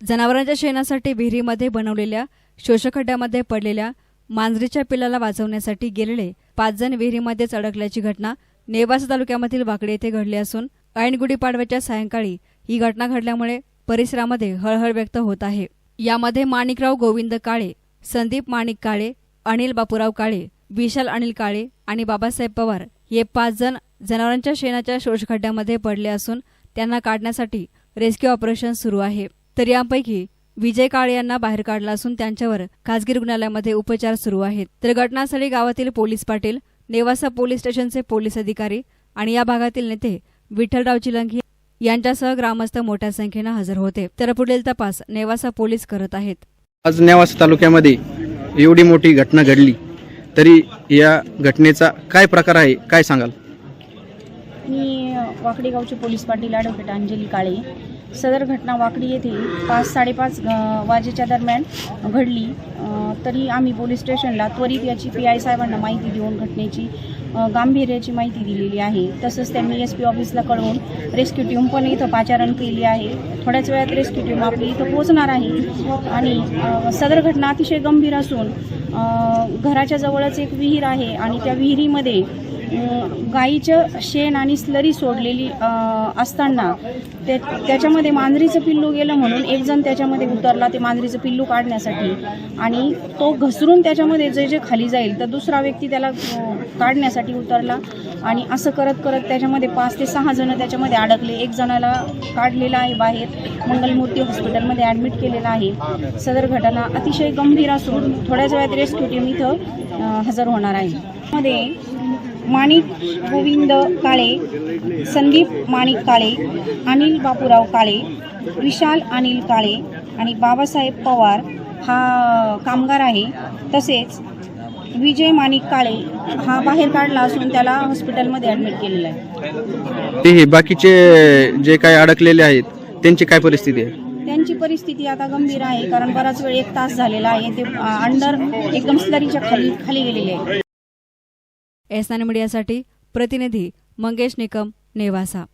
जनावरांच्या शेणासाठी विहिरीमध्ये बनवलेल्या शोषखड्ड्यामध्ये पडलेल्या मांजरीच्या पिल्लाला वाचवण्यासाठी गेलेले पाच जण विहिरीमध्येच अडकल्याची घटना नेवासा तालुक्यामधील वाकडे येथे घडली असून ऐन गुढीपाडव्याच्या सायंकाळी ही घटना घडल्यामुळे परिसरामध्ये हळहळ व्यक्त होत आहे. यामध्ये माणिकराव गोविंद काळे संदीप माणिक काळे अनिल बापूराव काळे विशाल अनिल काळे आणि बाबासाहेब पवार हे पाच जण जनावरांच्या शेणाच्या शोषखड्ड्यामध्ये पडले असून त्यांना काढण्यासाठी रेस्क्यू ऑपरेशन सुरू आहे. तर यापैकी विजय काळे यांना बाहेर काढला असून त्यांच्यावर खासगी रुग्णालयामध्ये उपचार सुरू आहेत. तर घटनास्थळी गावातील पोलीस पाटील नेवासा पोलीस स्टेशनचे पोलीस अधिकारी आणि या भागातील नेते विठ्ठलराव चिलंगी यांच्यासह ग्रामस्थ मोठ्या संख्येनं हजर होते. तर पुढील तपास नेवासा पोलीस करत आहेत. आज नेवासा तालुक्यामध्ये एवढी मोठी घटना घडली. तरी या घटनेचा काय प्रकार आहे काय सांगाल? मी वाकडी गावचे पोलीस पाटील ॲडव्होकेट अंजली काळे. सदर घटना वाकडी येथे पाच साडेपाच वाजेच्या दरम्यान घडली. तरी आम्ही पोलीस स्टेशनला त्वरित याची पी आय साहेबांना माहिती देऊन घटनेची गांभीर्याची माहिती दिलेली आहे. तसंच त्यांनी एस पी ऑफिसला कळवून रेस्क्यू टीम पण इथं पाचारण केली आहे. थोड्याच वेळात रेस्क्यू टीम आपली इथं पोहोचणार आहे. आणि सदर घटना अतिशय गंभीर असून घराच्या जवळच एक विहीर आहे आणि त्या विहिरीमध्ये गाईचं शेण आणि स्लरी सोडलेली असताना ते त्याच्यामध्ये मांजरीचं पिल्लू गेलं म्हणून एकजण त्याच्यामध्ये उतरला ते मांजरीचं पिल्लू काढण्यासाठी. आणि तो घसरून त्याच्यामध्ये जे जे खाली जाईल तर दुसरा व्यक्ती त्याला काढण्यासाठी उतरला. आणि असं करत करत त्याच्यामध्ये पाच ते सहा जण त्याच्यामध्ये अडकले. एक जणाला काढलेला आहे बाहेर. मंगलमूर्ती हॉस्पिटलमध्ये ॲडमिट केलेला आहे. सदर घटना अतिशय गंभीर असून थोड्याच वेळात रेस्क्यू टीम इथं हजर होणार आहे. मध्ये माणिक गोविंद काळे संदीप माणिक काळे अनिल बापूराव काळे विशाल अनिल काळे आणि बाबासाहेब पवार हा कामगार आहे. तसेच विजय माणिक काळे हा बाहेर काढला असून त्याला हॉस्पिटलमध्ये ॲडमिट केलेला आहे. ते हे बाकीचे जे काय अडकलेले आहेत त्यांची काय परिस्थिती आहे? त्यांची परिस्थिती आता गंभीर आहे कारण बराच वेळ एक तास झालेला आहे ते अंडर एकदम स्लरीच्या खाली खाली गेलेले आहे एस नाइन मीडियासाठी प्रतिनिधी मंगेश निकम नेवासा.